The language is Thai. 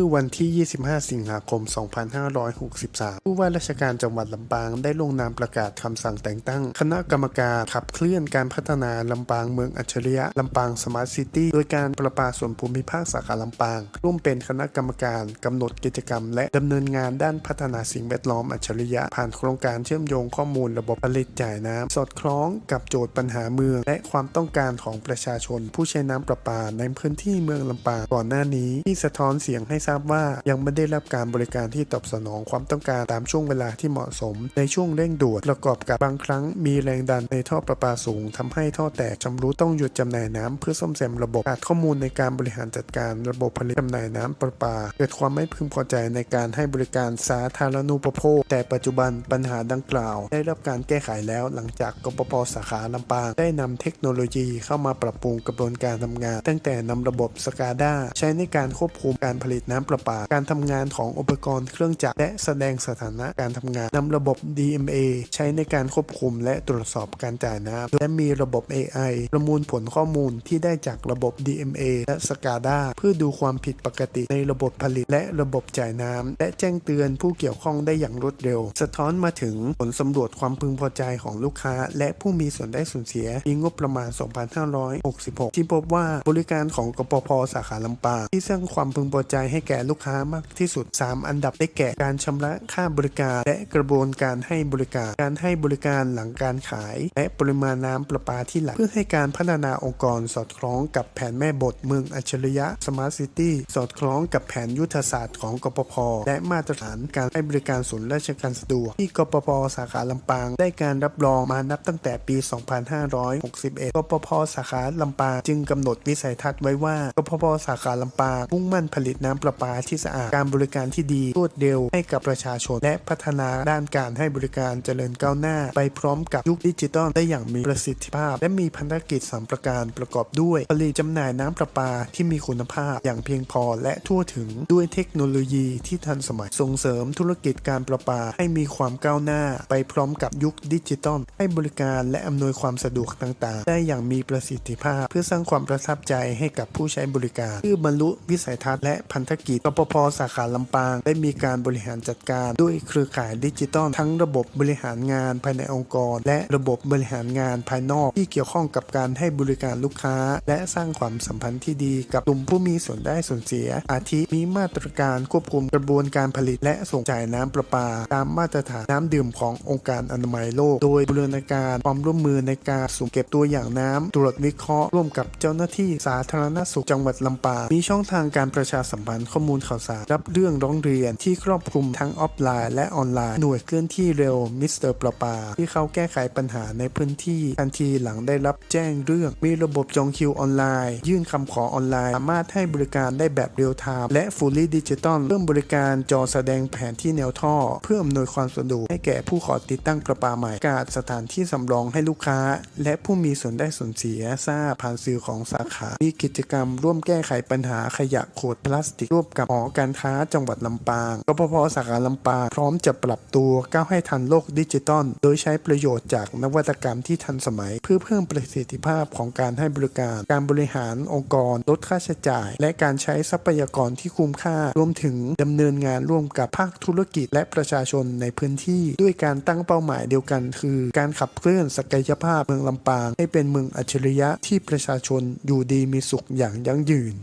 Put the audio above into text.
มื่อวันที่ 25 สิงหาคม 2563 ผู้ว่าราชการจังหวัดลำปางได้ลงนามประกาศคำสั่งแต่งตั้ง คณะกรรมการขับเคลื่อนการพัฒนาลำปางเมืองอัจฉริยะลำปางสมาร์ทซิตี้โดยการประปาส่วนภูมิภาคสาขาลำปาง ร่วมเป็นคณะกรรมการกำหนดกิจกรรม และดำเนินงานด้านพัฒนาสิ่งแวดล้อมอัจฉริยะ ผ่านโครงการเชื่อมโยงข้อมูลระบบผลิตจ่ายน้ำสอดคล้องกับโจทย์ปัญหาเมือง และความต้องการของประชาชน ผู้ใช้น้ำประปาในพื้นที่เมืองลำปางก่อนหน้านี้ที่สะท้อนเสียงให้ทราบว่ายังไม่ได้รับการบริการที่ตอบสนองความต้องการตามช่วงเวลาที่เหมาะสม ในช่วงเร่งด่วนประกอบกับบางครั้งมีแรงดันในท่อประปาสูงทำให้ท่อแตกชำรุดต้องหยุดจำหน่ายน้ำเพื่อซ่อมแซมระบบขาดข้อมูลในการบริหารจัดการระบบผลิตจำหน่ายน้ำประปา เกิดความไม่พึงพอใจในการให้บริการสาธารณูปโภค แต่ปัจจุบันปัญหาดังกล่าว ได้รับการแก้ไขแล้วหลังจากกปปสาขาลำปางได้นำเทคโนโลยีเข้ามาปรับปรุงกระบวนการทำงาน ตั้งแต่นำระบบสกาด้าใช้ในการควบคุมการผลิตน้ำประปา การทำงานของอุปกรณ์เครื่องจักร และแสดงสถานะการทำงานนำระบบ DMA ใช้ในการควบคุมและตรวจสอบการจ่ายน้ำและมีระบบ AI ประมวลผลข้อมูลที่ได้จากระบบ DMA และ SCADA เพื่อดูความผิดปกติในระบบผลิต และระบบจ่ายน้ำและแจ้งเตือนผู้เกี่ยวข้องได้อย่างรวดเร็ว สะท้อนมาถึงผลสำรวจความพึงพอใจของลูกค้า และผู้มีส่วนได้ส่วนเสียปีงบประมาณ 2566 ที่พบว่าบริการของกปพสาขาลำปางที่สร้างความพึงพอใจให้แก่ลูกค้ามากที่สุด 3 อันดับได้แก่การชำระค่าบริการ และกระบวนการให้บริการ การให้บริการหลังการขาย และปริมาณน้ำประปาที่ไหลเพื่อให้การพัฒนาองค์กรสอดคล้องกับแผนแม่บทเมืองอัจฉริยะ Smart City สอดคล้องกับแผนยุทธศาสตร์ของกปพและมาตรฐานการให้บริการศูนย์ราชการสะดวกที่กปพสาขาลำปาง ได้การรับรองมานับตั้งแต่ปี 2561 กปพสาขาลำปางจึงกำหนดวิสัยทัศน์ไว้ว่ากปพสาขาลำปางมุ่งมั่นผลิตน้ำประปาที่สะอาด การบริการที่ดีรวดเร็วให้กับประชาชน และพัฒนาด้านการให้บริการเจริญก้าวหน้า ไปพร้อมกับยุคดิจิตอลได้อย่างมีประสิทธิภาพ และมีพันธกิจสามประการประกอบด้วยผลิตจำหน่ายน้ำประปาที่มีคุณภาพอย่างเพียงพอและทั่วถึงด้วยเทคโนโลยีที่ทันสมัยส่งเสริมธุรกิจการประปาให้มีความก้าวหน้า ไปพร้อมกับยุคดิจิตอลให้บริการและอำนวยความสะดวกต่างๆ ได้อย่างมีประสิทธิภาพ เพื่อสร้างความประทับใจให้กับผู้ใช้บริการเพื่อบรรลุวิสัยทัศน์และพันธกิจกปพสาขาลำปาง ได้มีการบริหารจัดการด้วยเครือข่ายดิจิตอลทั้งระบบบริหารงานภายในองค์กร และระบบบริหารงานภายนอกที่เกี่ยวข้องกับการให้บริการลูกค้า และสร้างความสัมพันธ์ที่ดีกับกลุ่มผู้มีส่วนได้ส่วนเสีย อาทิมีมาตรการควบคุมกระบวนการผลิต และส่งจ่ายน้ำประปา ตามมาตรฐานน้ำดื่มขององค์การอนามัยโลก โดยบูรณาการความร่วมมือในการสุ่มเก็บตัวอย่างน้ำตรวจวิเคราะห์ร่วมกับเจ้าหน้าที่สาธารณสุขจังหวัดลำปางมีช่องทางการประชาสัมพันธ์ข้อมูลข่าวสาร รับเรื่องร้องเรียนที่ครอบคลุมทั้งออฟไลน์และออนไลน์ หน่วยเคลื่อนที่เร็วมิสเตอร์ประปา ที่เขาแก้ไขปัญหาในพื้นที่ทันทีหลังได้รับแจ้งเรื่อง มีระบบจองคิวออนไลน์ ยื่นคำขอออนไลน์ สามารถให้บริการได้แบบเรียลไทม์และ fully digital เริ่มบริการจอแสดงแผนที่แนวท่อ เพื่ออำนวยความสะดวกให้แก่ผู้ขอติดตั้งประปาใหม่การสถานที่สำรองให้ลูกค้า และผู้มีส่วนได้ส่วนเสียทราบผ่านสื่อของสาขา มีกิจกรรมร่วมแก้ไขปัญหาขยะขวดพลาสติกร่วมกับหอการค้าจังหวัดลำปางกปพสาขาลำปางพร้อมจะปรับตัวก้าวให้ทันโลกดิจิตอลโดยใช้ประโยชน์จากนวัตกรรมที่ทันสมัย เพื่อเพิ่มประสิทธิภาพของการให้บริการ การบริหารองค์กร ลดค่าใช้จ่าย และการใช้ทรัพยากรที่คุ้มค่ารวมถึงดำเนินงานร่วมกับภาคธุรกิจและประชาชนในพื้นที่ ด้วยการตั้งเป้าหมายเดียวกัน คือการขับเคลื่อนศักยภาพเมืองลำปาง ให้เป็นเมืองอัจฉริยะที่ประชาชนอยู่ดีมีสุขอย่างยั่งยืน